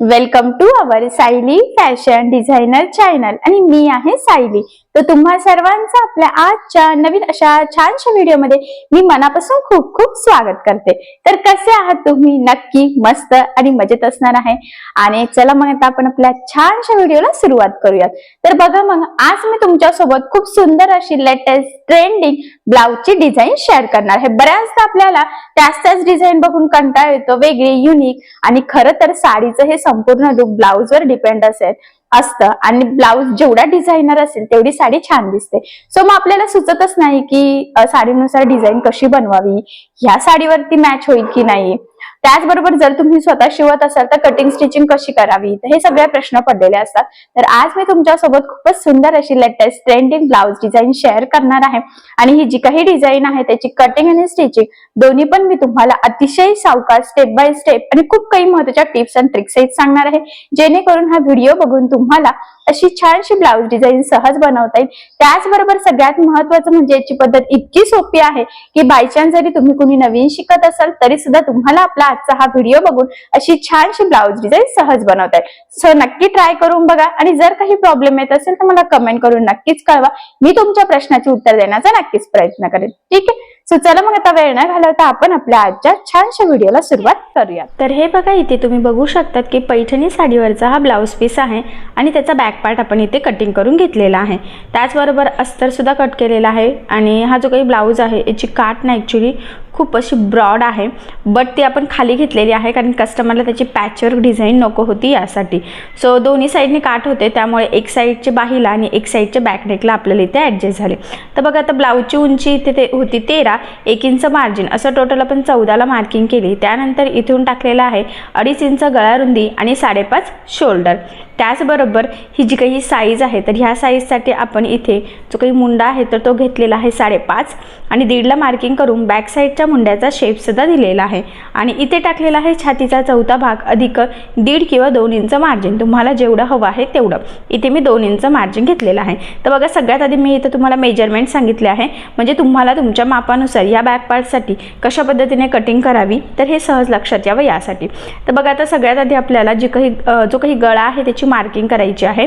Welcome to our Sayali fashion designer channel आणि मी आहे सायली तर तुम्हा सर्वांचं आपल्या आजच्या नवीन अशा छानशा व्हिडिओमध्ये मी मनापासून खूप खूप स्वागत करते. तर कसे आहात तुम्ही? नक्की मस्त आणि मजेत असणार आहे. आणि चला मग आता आपण आपल्या छानशा व्हिडिओला सुरुवात करूयात. तर बघा मग आज मी तुमच्यासोबत खूप सुंदर अशी लेटेस्ट ट्रेंडिंग ब्लाउजची डिझाईन शेअर करणार आहे. बऱ्याचदा आपल्याला त्याच त्याच डिझाईन बघून कंटाळ येतो. वेगळी युनिक आणि खरं तर साडीचं हे संपूर्ण लुक ब्लाउजवर डिपेंड असेल. असतं. आणि ब्लाऊज जेवढा डिझायनर असेल तेवढी साडी छान दिसते. सो मग आपल्याला सुचतच नाही की साडीनुसार डिझाईन कशी बनवावी? ह्या साडीवरती मॅच होईल की नाही? त्याचबरोबर जर तुम्ही स्वतः शिवत असाल तर कटिंग स्टिचिंग कशी करावी? हे सगळे प्रश्न पडलेले असतात. तर आज मी तुमच्यासोबत खूपच सुंदर अशी latest trending blouse design share करणार आहे. आणि ही जी काही डिझाईन आहे त्याची कटिंग आणि स्टिचिंग दोन्ही पण मी तुम्हाला अतिशय सावकाश स्टेप बाय स्टेप आणि खूप काही महत्त्वाच्या टिप्स अँड ट्रिक्स सांगणार आहे. जेणेकरून हा व्हिडिओ बघून तुम्हाला अशी छानशी ब्लाउज डिझाईन सहज बनवता येईल. त्याचबरोबर सगळ्यात महत्वाचं म्हणजे याची पद्धत इतकी सोपी आहे की बायचान्स जरी तुम्ही कुणी नवीन शिकत असाल तरी सुद्धा तुम्हाला आपला आजचा हा व्हिडिओ बघून अशी छानशी ब्लाऊज डिझाईन सहज बनवताय सो नक्की ट्राय करून बघा. आणि जर काही प्रॉब्लेम येत असेल तर मला कमेंट करून नक्कीच कळवा. मी तुमच्या प्रश्नाचे उत्तर देण्याचा नक्कीच प्रयत्न करेन. ठीक आहे? सो चला मग आता वेळ न घालवता आपण आपल्या आजच्या छानशा व्हिडिओला सुरुवात करूया. तर हे बघा इथे तुम्ही बघू शकतात की पैठणी साडीवरचा हा ब्लाऊज पीस आहे आणि त्याचा बॅक पार्ट आपण इथे कटिंग करून घेतलेला आहे. त्याचबरोबर अस्तरसुद्धा कट केलेला आहे आणि हा जो काही ब्लाऊज आहे याची काट ना ॲक्च्युली खूप अशी ब्रॉड आहे बट ती आपण खाली घेतलेली आहे कारण कस्टमरला त्याची पॅचवर्क डिझाईन नको होती यासाठी. सो दोन्ही साईडने काट होते त्यामुळे एक साईडचे बाहीला आणि एक साईडच्या बॅकनेकला आपल्याला इथे ॲडजस्ट झाले. तर बघा आता ब्लाऊजची उंची इथे ते होती तेरा एक इंच मार्जिन असं टोटल आपण चौदाला मार्किंग केली. त्यानंतर इथून टाकलेलं आहे अडीच इंच गळारुंदी आणि साडेपाच शोल्डर त्याचबरोबर ही जी काही साईज आहे तर ह्या साईजसाठी आपण इथे जो काही मुंडा आहे तर तो घेतलेला आहे साडेपाच. आणि दीडला मार्किंग करून बॅक साईडच्या मुंड्याचा शेपसुद्धा दिलेला आहे. आणि इथे टाकलेला आहे छातीचा चौथा भाग अधिक दीड किंवा दोन इंच मार्जिन तुम्हाला जेवढं हवं आहे तेवढं. इथे मी दोन इंच मार्जिन घेतलेलं आहे. तर बघा सगळ्यात आधी मी इथं तुम्हाला मेजरमेंट सांगितले आहे. म्हणजे तुम्हाला तुमच्या मापानुसार या बॅक पार्टसाठी कशा पद्धतीने कटिंग करावी तर हे सहज लक्षात यावं यासाठी. तर बघा आता सगळ्यात आधी आपल्याला जी काही जो काही गळा आहे त्याची मार्किंग करायची आहे.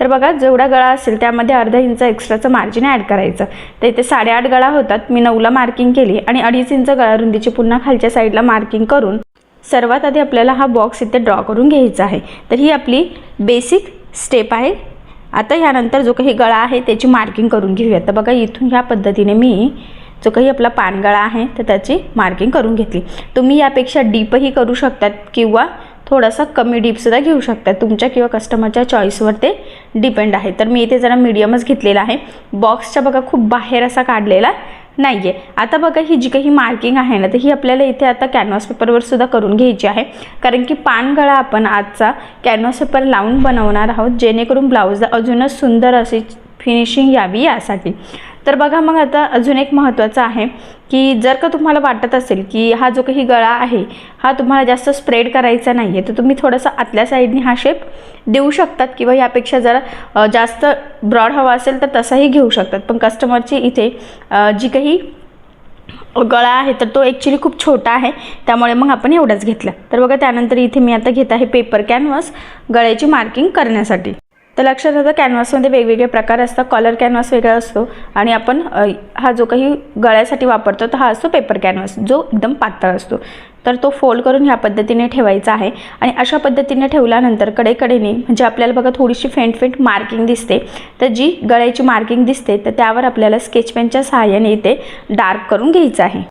तर बघा जेवढा गळा असेल त्यामध्ये अर्धा इंच एक्स्ट्राचं मार्जिन ॲड करायचं. तर इथे साडेआठ गळा होतात. मी नऊला मार्किंग केली आणि अडीच इंच गळा रुंदीची पुन्हा खालच्या साईडला मार्किंग करून सर्वात आधी आपल्याला हा बॉक्स इथे ड्रॉ करून घ्यायचा आहे. तर ही आपली बेसिक स्टेप आहे. आता ह्यानंतर जो काही गळा आहे त्याची मार्किंग करून घेऊया तर बघा इथून ह्या पद्धतीने मी जो काही आपला पानगळा आहे तर त्याची मार्किंग करून घेतली. तुम्ही यापेक्षा डीपही करू शकतात किंवा थोडासा कमी डीपसुद्धा घेऊ शकतात. तुमच्या किंवा कस्टमरच्या चॉईसवर ते डिपेंड आहे तर मी इथे जरा मीडियमच घेतलेला आहे. बॉक्सच्या बघा खूप बाहेर असा काढलेला नाही आहे आता बघा ही जी काही मार्किंग आहे ना तर ही आपल्याला इथे आता कॅनव्हास पेपरवर सुद्धा करून घ्यायची आहे. कारण की पानगळा आपण आजचा कॅनव्हास पेपर लावून बनवणार आहोत जेणेकरून ब्लाऊजला अजूनच सुंदर अशी फिनिशिंग यावी यासाठी. तर बघा मग आता अजून एक महत्त्वाचं आहे की जर का तुम्हाला वाटत असेल की हा जो काही गळा आहे हा तुम्हाला जास्त स्प्रेड करायचा नाही आहे तर तुम्ही थोडंसं आतल्या साईडने हा शेप देऊ शकतात किंवा यापेक्षा जर जास्त ब्रॉड हवा असेल तर तसाही घेऊ शकतात. पण कस्टमरची इथे जी काही गळा आहे तर तो ॲक्च्युली खूप छोटा आहे. त्यामुळे मग आपण एवढाच घेतला. तर बघा त्यानंतर इथे मी आता घेत आहे पेपर कॅनव्हास गळ्याची मार्किंग करण्यासाठी. तर लक्षात येतं कॅनव्हासमध्ये वेगवेगळे प्रकार असतात. कॉलर कॅनव्हास वेगळा असतो आणि आपण हा जो काही गळ्यासाठी वापरतो तर हा असतो पेपर कॅनव्हास जो एकदम पातळ असतो. तर तो फोल्ड करून ह्या पद्धतीने ठेवायचा आहे आणि अशा पद्धतीने ठेवल्यानंतर कडेकडेने म्हणजे आपल्याला बघा थोडीशी फेंट फेंट मार्किंग दिसते तर जी गळ्याची मार्किंग दिसते तर त्यावर आपल्याला स्केच पेनच्या सहाय्याने इथे डार्क करून घ्यायचं आहे.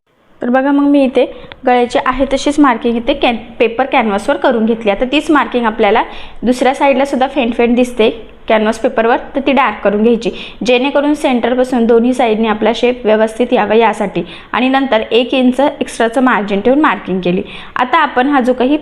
तर बघा मग मी इथे गळ्याची आहे तशीच मार्किंग इथे कॅन पेपर कॅनव्हासवर करून घेतली. आता तीच मार्किंग आपल्याला दुसऱ्या साईडलासुद्धा फेंटफेंट फेंट फेंट दिसते कॅनव्हास पेपरवर तर ती डार्क करून घ्यायची. जेणेकरून सेंटरपासून दोन्ही साईडने आपला शेप व्यवस्थित यावा यासाठी. आणि नंतर एक इंच एक्स्ट्राचं मार्जिन ठेवून मार्किंग केली. आता आपण हा जो काही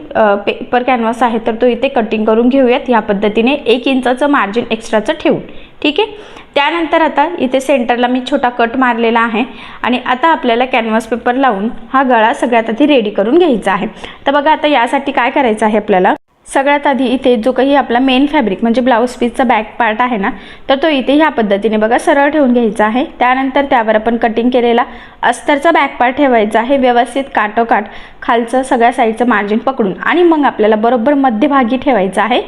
पेपर कॅनव्हास आहे तर तो इथे कटिंग करून घेऊयात. या पद्धतीने एक इंचाचं मार्जिन एक्स्ट्राचं ठेवून. ठीक आहे? त्यानंतर आता इथे सेंटरला मी छोटा कट मारलेला आहे आणि आता आपल्याला कॅनव्हास पेपर लावून हा गळा सगळ्यात आधी रेडी करून घ्यायचा आहे. तर बघा आता यासाठी काय करायचं आहे आपल्याला? सगळ्यात आधी इथे जो काही आपला मेन फॅब्रिक म्हणजे ब्लाऊज पीसचा बॅक पार्ट आहे ना तर तो इथे ह्या पद्धतीने बघा सरळ ठेवून घ्यायचा आहे. त्यानंतर त्यावर आपण कटिंग केलेला अस्तरचा बॅक पार्ट ठेवायचा आहे. व्यवस्थित काटोकाट खालचं सगळ्या साईडचं मार्जिन पकडून आणि मग आपल्याला बरोबर मध्यभागी ठेवायचं आहे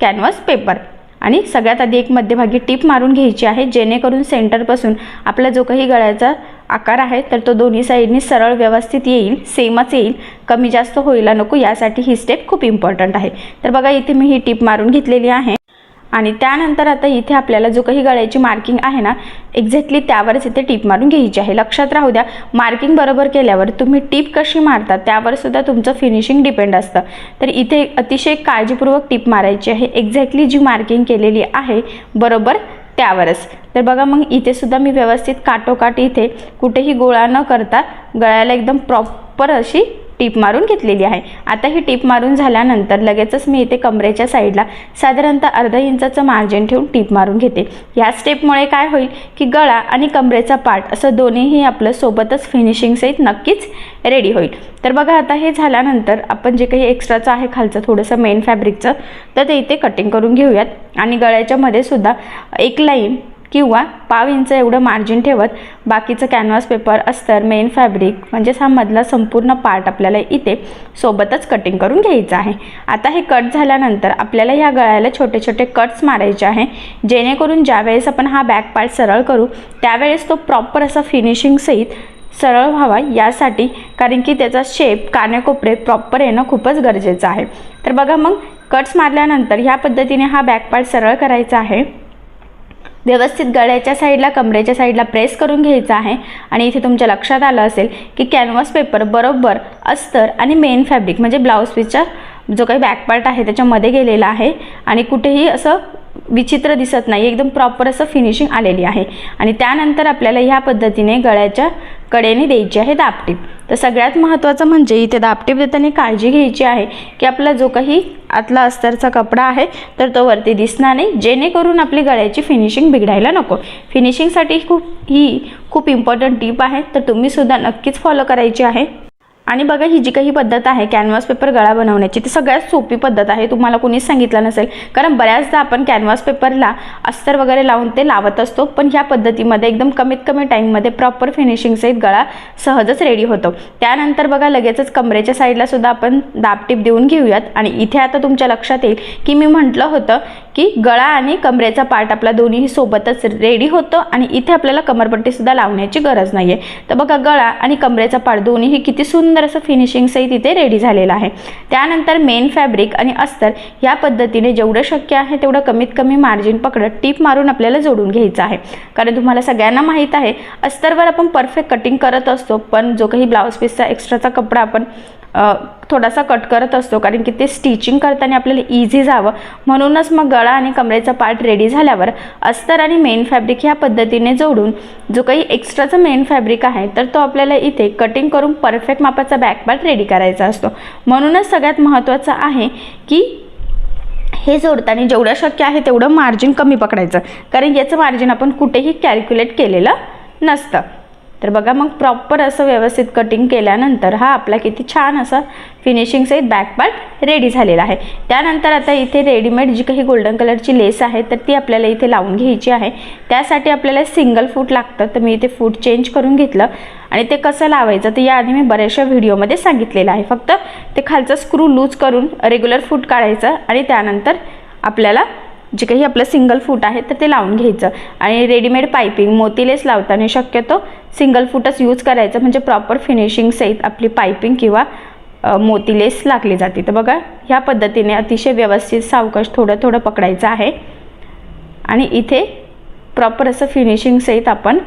कॅनव्हास पेपर आणि सगळ्यात आधी एक मध्यभागी टीप मारून घ्यायची आहे जेणेकरून सेंटरपासून आपला जो काही गळ्याचा आकार आहे तर तो दोन्ही साईडनी सरळ व्यवस्थित येईल सेमच येईल कमी जास्त होईला नको यासाठी ही स्टेप खूप इम्पॉर्टंट आहे. तर बघा इथे मी ही टीप मारून घेतलेली आहे. आणि त्यानंतर आता इथे आपल्याला जो काही गळ्याची मार्किंग आहे ना एक्झॅक्टली त्यावरच इथे टीप मारून घ्यायची आहे. लक्षात राहू द्या मार्किंग बरोबर केल्यावर तुम्ही टीप कशी मारता त्यावर सुद्धा तुमचं फिनिशिंग डिपेंड असतं. तर इथे अतिशय काळजीपूर्वक टीप मारायची आहे. एक्झॅक्टली जी मार्किंग केलेली आहे बरोबर त्यावरच. तर बघा मग इथे सुद्धा मी व्यवस्थित काटोकाट इथे कुठेही गोळा न करता गळ्याला एकदम प्रॉपर अशी टीप मारून घेतलेली आहे. आता ही टीप मारून झाल्यानंतर लगेचच मी इथे कमरेच्या साईडला साधारणतः अर्धा इंचाचं मार्जिन ठेवून टीप मारून घेते. ह्या स्टेपमुळे काय होईल की गळा आणि कमरेचा पार्ट असं दोन्हीही आपलं सोबतच फिनिशिंग सहित नक्कीच रेडी होईल. तर बघा आता हे झाल्यानंतर आपण जे काही एक्स्ट्राचं आहे खालचं थोडंसं मेन फॅब्रिकचं तर ते इथे कटिंग करून घेऊयात. आणि गळ्याच्यामध्ये सुद्धा एक लाईन किंवा पाव इंच एवढं मार्जिन ठेवत बाकीचं कॅनव्हास पेपर अस्तर मेन फॅब्रिक म्हणजेच हा मधला संपूर्ण पार्ट आपल्याला इथे सोबतच कटिंग करून घ्यायचं आहे. आता हे कट झाल्यानंतर आपल्याला ह्या गळ्याला छोटे छोटे कट्स मारायचे आहे. जेणेकरून ज्यावेळेस आपण हा बॅक पार्ट सरळ करू त्यावेळेस तो प्रॉपर असा फिनिशिंग सहित सरळ व्हावा यासाठी कारण की त्याचा शेप कानेकोपरे प्रॉपर येणं खूपच गरजेचं आहे. तर बघा मग कट्स मारल्यानंतर ह्या पद्धतीने हा बॅक पार्ट सरळ करायचा आहे. व्यवस्थित गळ्याच्या साईडला कमरेच्या साईडला प्रेस करून घ्यायचं आहे. आणि इथे तुमच्या लक्षात आलं असेल की कॅनव्हास पेपर बरोबर अस्तर आणि मेन फॅब्रिक म्हणजे ब्लाऊज पीसचा जो काही बॅकपार्ट आहे त्याच्यामध्ये गेलेला आहे. आणि कुठेही असं विचित्र दिसत नाही एकदम प्रॉपर असं फिनिशिंग आलेली आहे. आणि त्यानंतर आपल्याला ह्या पद्धतीने गळ्याच्या कडेने द्यायची आहे दापटीप. तर सगळ्यात महत्त्वाचं म्हणजे इथे दापटीप देताना काळजी घ्यायची आहे की आपला जो काही आतला अस्तरचा कपडा आहे तर तो वरती दिसणार नाही. जेणेकरून आपली गळ्याची फिनिशिंग बिघडायला नको. फिनिशिंगसाठी खूप ही खूप इम्पॉर्टंट टीप आहे. तर तुम्हीसुद्धा नक्कीच फॉलो करायची आहे. आणि बघा ही जी काही पद्धत आहे कॅनव्हास पेपर गळा बनवण्याची ती सगळ्यात सोपी पद्धत आहे. तुम्हाला कोणीच सांगितलं नसेल. कारण बऱ्याचदा आपण कॅनव्हास पेपरला अस्तर वगैरे लावून ते लावत असतो पण ह्या पद्धतीमध्ये एकदम कमीत कमी टाईममध्ये प्रॉपर फिनिशिंग सहित गळा सहजच रेडी होतो. त्यानंतर बघा लगेचच कमरेच्या साईडला सुद्धा आपण दाबटीप देऊन घेऊयात. आणि इथे आता तुमच्या लक्षात येईल की मी म्हटलं होतं की गळा आणि कमरेचा पार्ट आपला दोन्हीही सोबतच रेडी होतो आणि इथे आपल्याला कमरपट्टीसुद्धा लावण्याची गरज नाही आहे तर बघा गळा आणि कमरेचा पार्ट दोन्हीही किती सुंदर असं फिनिशिंगसही तिथे इथे रेडी झालेलं आहे. त्यानंतर मेन फॅब्रिक आणि अस्तर या पद्धतीने जेवढं शक्य आहे तेवढं कमीत कमी मार्जिन पकडत टीप मारून आपल्याला जोडून घ्यायचं आहे. कारण तुम्हाला सगळ्यांना माहीत आहे अस्तरवर आपण परफेक्ट कटिंग करत असतो पण जो काही ब्लाऊज पीसचा एक्स्ट्राचा कपडा आपण थोडासा कट करत असतो कारण की ते स्टिचिंग करताना आपल्याला इझी जावं. म्हणूनच मग गळा आणि कमरेचा पार्ट रेडी झाल्यावर अस्तर आणि मेन फॅब्रिक ह्या पद्धतीने जोडून जो काही एक्स्ट्राचा मेन फॅब्रिक आहे तर तो आपल्याला इथे कटिंग करून परफेक्ट मापाचा बॅक पार्ट रेडी करायचा असतो. म्हणूनच सगळ्यात महत्त्वाचं आहे की हे जोडताना जेवढं शक्य आहे तेवढं मार्जिन कमी पकडायचं. कारण याचं मार्जिन आपण कुठेही कॅल्क्युलेट केलेलं नसतं. तर बघा मग प्रॉपर असं व्यवस्थित कटिंग केल्यानंतर हा आपला किती छान असा फिनिशिंगसहित बॅक पार्ट रेडी झालेला आहे. त्यानंतर आता इथे रेडीमेड जी काही गोल्डन कलरची लेस आहे तर ती आपल्याला इथे लावून घ्यायची आहे. त्यासाठी आपल्याला सिंगल फूट लागतं तर मी इथे फूट चेंज करून घेतलं. आणि ते कसं लावायचं तर याआधी मी बऱ्याचशा व्हिडिओमध्ये सांगितलेलं आहे. फक्त ते खालचं स्क्रू लूज करून रेग्युलर फूट काढायचं आणि त्यानंतर आपल्याला जे काही आपलं सिंगल फूट आहे तर ते लावून घ्यायचं. आणि रेडीमेड पायपिंग मोतीलेस लावताना शक्यतो सिंगल फूटच यूज करायचं. म्हणजे प्रॉपर फिनिशिंग सहित आपली पायपिंग किंवा मोतीलेस लागली जाते. तर बघा ह्या पद्धतीने अतिशय व्यवस्थित सावकाश थोडं थोडं पकडायचं आहे. आणि इथे प्रॉपर असं फिनिशिंग सहित आपण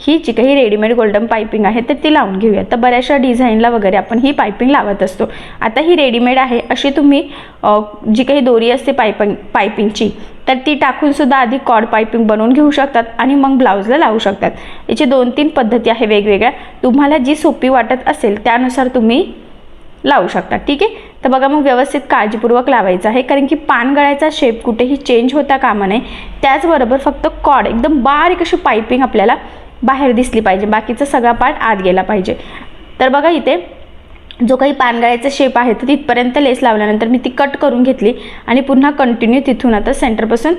ही जी काही रेडीमेड गोल्डन पायपिंग आहे तर ती लावून घेऊया. तर बऱ्याचशा डिझाईनला वगैरे आपण ही पायपिंग लावत असतो. आता ही रेडीमेड आहे अशी तुम्ही जी काही दोरी असते पायपिंग पायपिंगची तर ती टाकूनसुद्धा आधी कॉड पायपिंग बनवून घेऊ शकतात आणि मग ब्लाऊजला लावू शकतात. याची दोन तीन पद्धती आहे वेगवेगळ्या. तुम्हाला जी सोपी वाटत असेल त्यानुसार तुम्ही लावू शकता. ठीक आहे? तर बघा मग व्यवस्थित काळजीपूर्वक लावायचं आहे कारण की पानगळ्याचा शेप कुठेही चेंज होता कामा नये. त्याचबरोबर फक्त कॉड एकदम बारीक अशी पायपिंग आपल्याला बाहेर दिसली पाहिजे. बाकीचा सगळा पार्ट आत गेला पाहिजे. तर बघा इथे जो काही पानगळ्याचा शेप आहे तर तिथपर्यंत लेस लावल्यानंतर मी ती कट करून घेतली आणि पुन्हा कंटिन्यू तिथून आता सेंटरपासून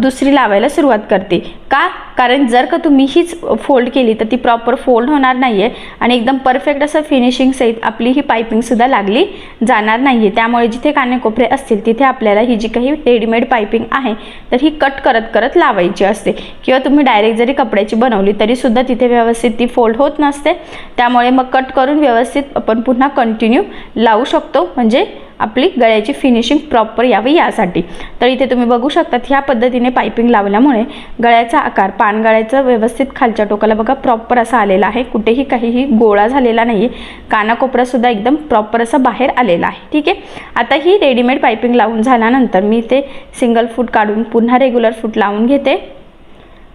दुसरी लावायला सुरुवात करते. का? कारण जर का तुम्ही हीच फोल्ड केली तर ती प्रॉपर फोल्ड होणार नाही आहे आणि एकदम परफेक्ट असं फिनिशिंग सहित आपली ही पायपिंगसुद्धा लागली जाणार नाही आहे त्यामुळे जिथे कानेकोपरे असतील तिथे आपल्याला ही जी काही रेडीमेड पायपिंग आहे तर ही कट करत करत लावायची असते. किंवा तुम्ही डायरेक्ट जरी कपड्याची बनवली तरीसुद्धा तिथे व्यवस्थित ती फोल्ड होत नसते. त्यामुळे मग कट करून व्यवस्थित आपण पुन्हा कंटिन्यू लावू शकतो. म्हणजे आपली गळ्याची फिनिशिंग प्रॉपर यावी यासाठी. तर इथे तुम्ही बघू शकतात ह्या पद्धतीने पायपिंग लावल्यामुळे गळ्याचा आकार पानगळ्याचा व्यवस्थित खालच्या टोकाला बघा प्रॉपर असा आलेला आहे. कुठेही काहीही गोळा झालेला नाही आहे कानाकोपरासुद्धा एकदम प्रॉपर असा बाहेर आलेला आहे. ठीक आहे? आता ही रेडीमेड पायपिंग लावून झाल्यानंतर मी ते सिंगल फूट काढून पुन्हा रेग्युलर फूट लावून घेते.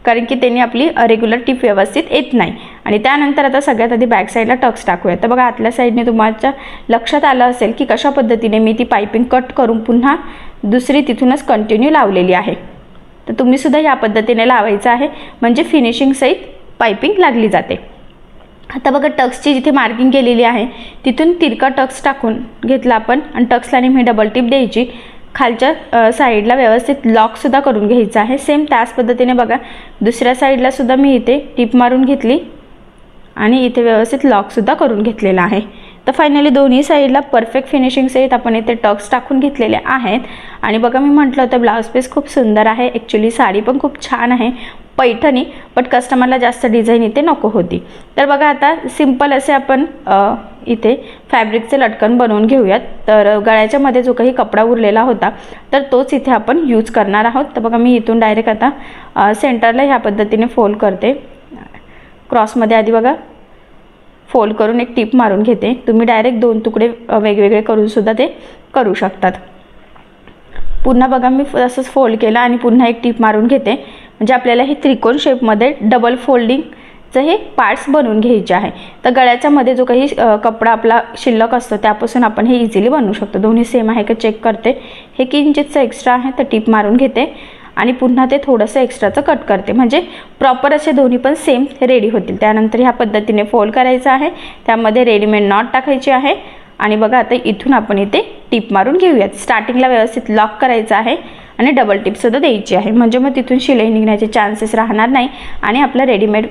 कारण की त्यांनी आपली रेग्युलर टीप व्यवस्थित येत नाही. आणि त्यानंतर आता सगळ्यात आधी बॅक साईडला टक्स टाकूया तर बघा आतल्या साईडने तुम्हाला लक्षात आलं असेल की कशा पद्धतीने मी ती पायपिंग कट करून पुन्हा दुसरी तिथूनच कंटिन्यू लावलेली आहे. तर तुम्हीसुद्धा या पद्धतीने लावायचं आहे. म्हणजे फिनिशिंग सहित पायपिंग लागली जाते. आता बघा टक्सची जिथे मार्किंग केलेली आहे तिथून तिरका टक्स टाकून घेतला आपण. आणि टक्सला नेहमी डबल टिप द्यायची. खालच्या साईडला व्यवस्थित लॉकसुद्धा करून घ्यायचं आहे. सेम त्याच पद्धतीने बघा दुसऱ्या साईडलासुद्धा मी इथे टिप मारून घेतली आणि इथे व्यवस्थित लॉकसुद्धा करून घेतलेला आहे. तर फायनली दोन्ही साईडला परफेक्ट फिनिशिंग सहित आपण इथे टक्स टाकून घेतलेले आहेत. आणि बघा मी म्हटलं होतं ब्लाऊज पीस खूप सुंदर आहे. ॲक्च्युली साडी पण खूप छान आहे. पैठणी बट कस्टमरला जास्त डिझाईन इथे नको होती. तर बघा आता सिंपल असे आपण इथे फॅब्रिकचे लटकन बनवून घेऊयात. तर गळ्याच्यामध्ये जो काही कपडा उरलेला होता तर तोच इथे आपण यूज करणार आहोत. तर बघा मी इथून डायरेक्ट आता सेंटरला ह्या पद्धतीने फोल्ड करते. क्रॉसमध्ये आधी बघा फोल्ड करून एक टीप मारून घेते. तुम्ही डायरेक्ट दोन तुकडे वेगवेगळे करूनसुद्धा ते करू शकतात. पुन्हा बघा मी असंच फोल्ड केलं आणि पुन्हा एक टीप मारून घेते. म्हणजे आपल्याला हे त्रिकोण शेपमध्ये डबल फोल्डिंगचं हे पार्ट्स बनवून घ्यायचे आहे. तर गळ्याच्या मध्ये जो काही कपडा आपला शिल्लक असतो त्यापासून आपण हे इझिली बनवू शकतो. दोन्ही सेम आहे का चेक करते. हे किंचितचं एक्स्ट्रा आहे तर टीप मारून घेते. आणि पुन्हा ते थोडंसं एक्स्ट्राचं कट करते. म्हणजे प्रॉपर असे दोन्ही पण सेम रेडी होतील. त्यानंतर ह्या पद्धतीने फोल्ड करायचं आहे. त्यामध्ये रेडीमेड नॉट टाकायची आहे. आणि बघा आता इथून आपण इथे टीप मारून घेऊयात. स्टार्टिंगला व्यवस्थित लॉक करायचं आहे. आणि डबल टिपसुद्धा द्यायची आहे. म्हणजे मग तिथून शिलाई निघण्याचे चान्सेस राहणार नाही. आणि आपलं रेडीमेड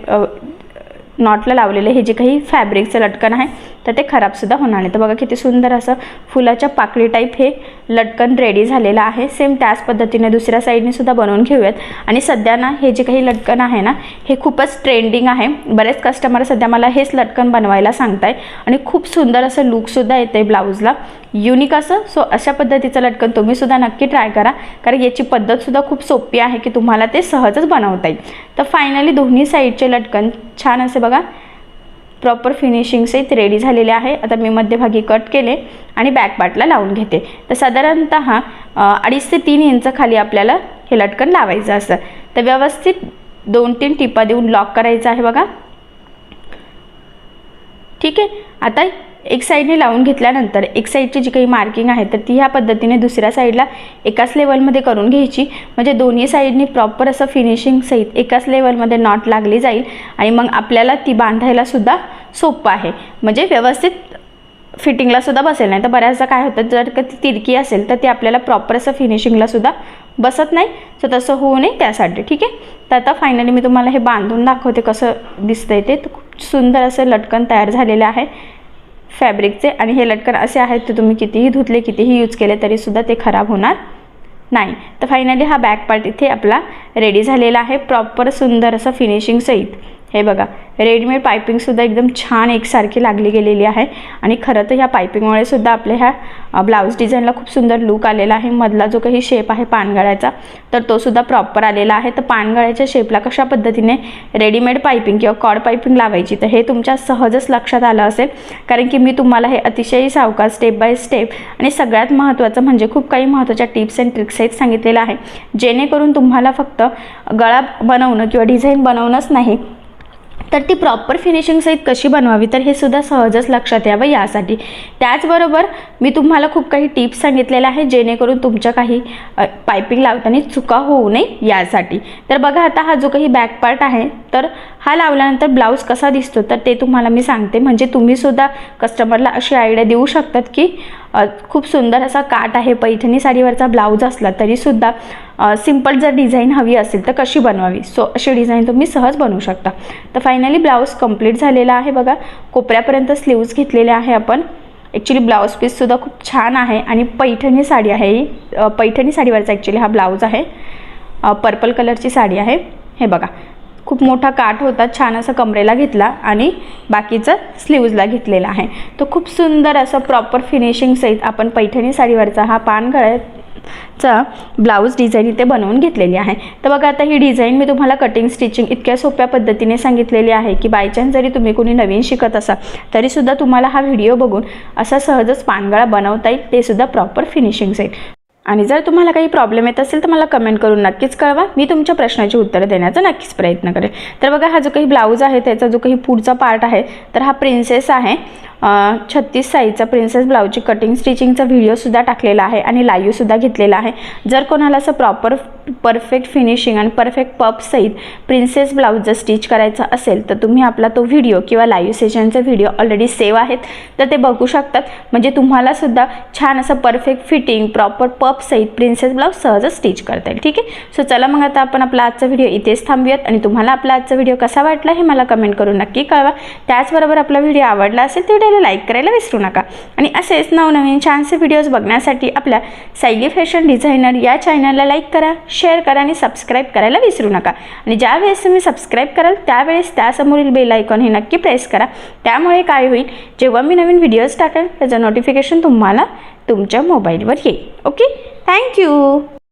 नॉटला लावलेलं हे जे काही फॅब्रिकचं लटकन आहे तर ते खराबसुद्धा होणार नाही. तर बघा किती सुंदर असं फुलाच्या पाकळी टाईप हे लटकन रेडी झालेलं आहे. सेम त्याच पद्धतीने दुसऱ्या साईडने सुद्धा बनवून घेऊयात. आणि सध्या ना हे जे काही लटकन आहे ना हे खूपच ट्रेंडिंग आहे. बरेच कस्टमर सध्या मला हेच लटकन बनवायला सांगताय. आणि खूप सुंदर असं लुकसुद्धा येतं आहे ब्लाऊजला युनिक असं सो अशा पद्धतीचं लटकन तुम्हीसुद्धा नक्की ट्राय करा. कारण याची पद्धतसुद्धा खूप सोपी आहे की तुम्हाला ते सहजच बनवता येईल. तर फायनली दोन्ही साईडचे लटकन छान असे बघा प्रॉपर फिनिशिंगसहित रेडी झालेले आहे. आता मी मध्यभागी कट केले आणि बॅक पार्टला लावून घेते. तर साधारणत अडीच ते तीन इंच खाली आपल्याला हे लटकन लावायचं असतं. तर व्यवस्थित दोन तीन टिपा देऊन लॉक करायचं आहे बघा. ठीक आहे? आता एक साईडने लावून घेतल्यानंतर एक साईडची जी काही मार्किंग आहे तर ती ह्या पद्धतीने दुसऱ्या साईडला एकाच लेवलमध्ये करून घ्यायची. म्हणजे दोन्ही साईडनी प्रॉपर असं फिनिशिंग सहित एकाच लेवलमध्ये नॉट लागली जाईल आणि मग आपल्याला ती बांधायलासुद्धा सोपं आहे. म्हणजे व्यवस्थित फिटिंगलासुद्धा बसेल नाही. तर बऱ्याचदा काय होतं जर का ती तिरकी असेल तर ती आपल्याला प्रॉपर असं फिनिशिंगलासुद्धा बसत नाही. सो तसं होऊ नये त्यासाठी. ठीक आहे? तर आता फायनली मी तुम्हाला हे बांधून दाखवते कसं दिसतंय ते. खूप सुंदर असं लटकन तयार झालेलं आहे. फॅब्रिकचे आणि हे लटकन असे आहेत ते तुम्ही कितीही धुतले कितीही यूज केले तरीसुद्धा ते खराब होणार नाही. तर फायनली हा बॅक पार्ट इथे आपला रेडी झालेला आहे. प्रॉपर सुंदर असं फिनिशिंग सहित. हे बघा रेडीमेड पायपिंगसुद्धा एकदम छान एकसारखी लागली गेलेली आहे. आणि खरं तर ह्या पायपिंगमुळे सुद्धा आपल्या ह्या ब्लाऊज डिझाईनला खूप सुंदर लुक आलेला आहे. मधला जो काही शेप आहे पानगळ्याचा तर तो सुद्धा प्रॉपर आलेला आहे. तर पानगळ्याच्या शेपला कशा पद्धतीने रेडीमेड पायपिंग किंवा कॉड पायपिंग लावायची तर हे तुमच्या सहजच लक्षात आलं असेल. कारण की मी तुम्हाला हे अतिशय सावकार स्टेप बाय स्टेप आणि सगळ्यात महत्त्वाचं म्हणजे खूप काही महत्त्वाच्या टिप्स अँड ट्रिक्स आहेत सांगितलेलं आहे. जेणेकरून तुम्हाला फक्त गळा बनवणं किंवा डिझाईन बनवणंच नाही तर ती प्रॉपर फिनिशिंग सहित कशी बनवावी? तर हे सुद्धा सहजच लक्षात यावं यासाठी. त्याचबरोबर मी तुम्हाला खूप काही टिप्स सांगितलेल्या आहेत जेणेकरून तुमच्या काही पायपिंग लावताना चुका होऊ नये यासाठी. तर बघा आता हा जो काही बॅक पार्ट आहे तर हा लावल्यानंतर ब्लाऊज कसा दिसतो? तर ते तुम्हाला मी सांगते. म्हणजे तुम्हीसुद्धा कस्टमरला अशी आयडिया देऊ शकतात की खूप सुंदर असा काट आहे पैठणी साडीवरचा ब्लाऊज असला तरीसुद्धा सिंपल जर डिझाईन हवी असेल तर कशी बनवावी? सो अशी डिझाईन तुम्ही सहज बनवू शकता. तर फायनली ब्लाऊज कंप्लीट झालेला आहे बघा. कोपऱ्यापर्यंत स्लीव्ज घेतलेले आहे आपण. ॲक्च्युली ब्लाऊज पीससुद्धा खूप छान आहे आणि पैठणी साडी आहे ही. पैठणी साडीवरचा ॲक्च्युली हा ब्लाऊज आहे. पर्पल कलरची साडी आहे. हे बघा. खूप मोठा काठ होता छान असा कमरेला घेतला आणि बाकीचं स्लीव्जला घेतलेला आहे. तो खूप सुंदर असं प्रॉपर फिनिशिंग सहित आपण पैठणी साडीवरचा हा पान चा ब्लाऊज डिझाईन इथे बनवून घेतलेली आहे. तर बघा आता ही डिझाईन मी तुम्हाला कटिंग स्टिचिंग इतक्या सोप्या पद्धतीने सांगितलेली आहे की बायचान्स जरी तुम्ही कोणी नवीन शिकत असाल तरीसुद्धा तुम्हाला हा व्हिडिओ बघून असा सहजच पानगळा बनवता येईल ते सुद्धा प्रॉपर फिनिशिंग जाईल आणि जर तुम्हाला काही प्रॉब्लेम येत असेल तर मला कमेंट करून नक्कीच कळवा. मी तुमच्या प्रश्नाची उत्तरं देण्याचा नक्कीच प्रयत्न करेन. तर बघा हा जो काही ब्लाऊज आहे त्याचा जो काही पुढचा पार्ट आहे तर हा प्रिन्सेस आहे. छत्तीस साईजचा प्रिन्सेस ब्लाऊजची कटिंग स्टिचिंगचा व्हिडिओसुद्धा टाकलेला आहे आणि लाईव्हसुद्धा घेतलेला आहे. जर कोणाला असं प्रॉपर परफेक्ट फिनिशिंग आणि परफेक्ट पपसहित प्रिन्सेस ब्लाऊज जर स्टिच करायचा असेल तर तुम्ही आपला तो व्हिडिओ किंवा लाईव्ह सेशनचा व्हिडिओ ऑलरेडी सेव्ह आहेत. तर ते बघू शकतात. म्हणजे तुम्हालासुद्धा छान असं परफेक्ट फिटिंग प्रॉपर पप सहित प्रिन्सेस ब्लाऊज सहजच स्टिच करता येईल. ठीक आहे? सो चला मग आता आपण आपला आजचा व्हिडिओ इथेच थांबूयात आणि तुम्हाला आपला आजचा व्हिडिओ कसा वाटला हे मला कमेंट करून नक्की कळवा. त्याचबरोबर आपला व्हिडिओ आवडला असेल तर व्हिडिओला लाईक करायला विसरू नका. आणि असेच नवनवीन छानसे व्हिडिओज बघण्यासाठी आपल्या सायली फॅशन डिझायनर या चॅनलला लाईक करा शेअर करा आणि सबस्क्राईब करायला विसरू नका. आणि ज्या वेळेस तुम्ही सबस्क्राईब कराल त्यावेळेस त्यासमोरील बेल आयकॉन हे नक्की प्रेस करा. त्यामुळे काय होईल जेव्हा मी नवीन व्हिडिओज टाकेल त्याचं नोटिफिकेशन तुम्हाला तुमच्या मोबाईलवर येईल. Okay Thank you.